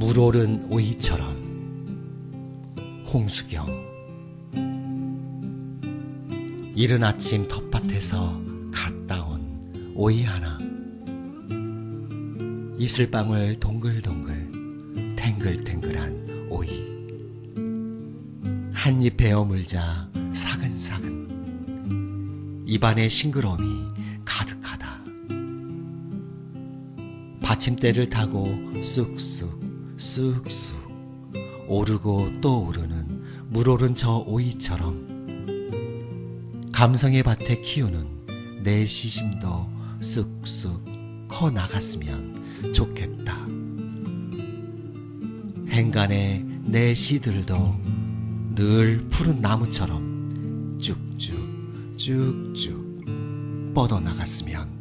물오른 오이처럼. 홍수경. 이른 아침 텃밭에서 갓 따온 오이 하나. 이슬방울 동글동글 탱글탱글한 오이. 한 입 베어 물자 사근사근. 입안에 싱그러움이 가득하다. 받침대를 타고 쑥쑥 쑥쑥 오르고 또 오르는 물오른 저 오이처럼 감성의 밭에 키우는 내 시심도 쑥쑥 커 나갔으면 좋겠다. 행간에 내 시들도 늘 푸른 나무처럼 쭉쭉 쭉쭉 뻗어 나갔으면